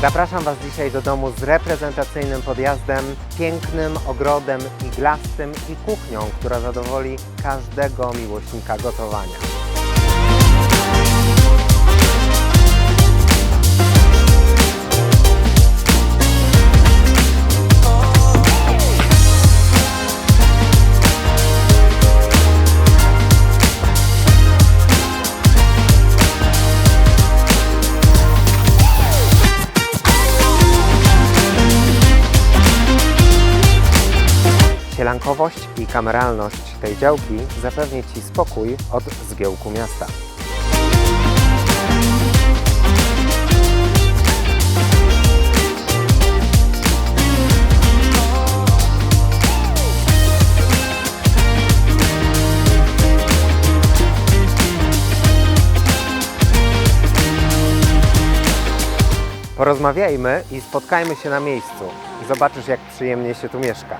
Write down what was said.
Zapraszam Was dzisiaj do domu z reprezentacyjnym podjazdem, pięknym ogrodem iglastym i kuchnią, która zadowoli każdego miłośnika gotowania. Sielankowość i kameralność tej działki zapewni Ci spokój od zgiełku miasta. Porozmawiajmy i spotkajmy się na miejscu. Zobaczysz, jak przyjemnie się tu mieszka.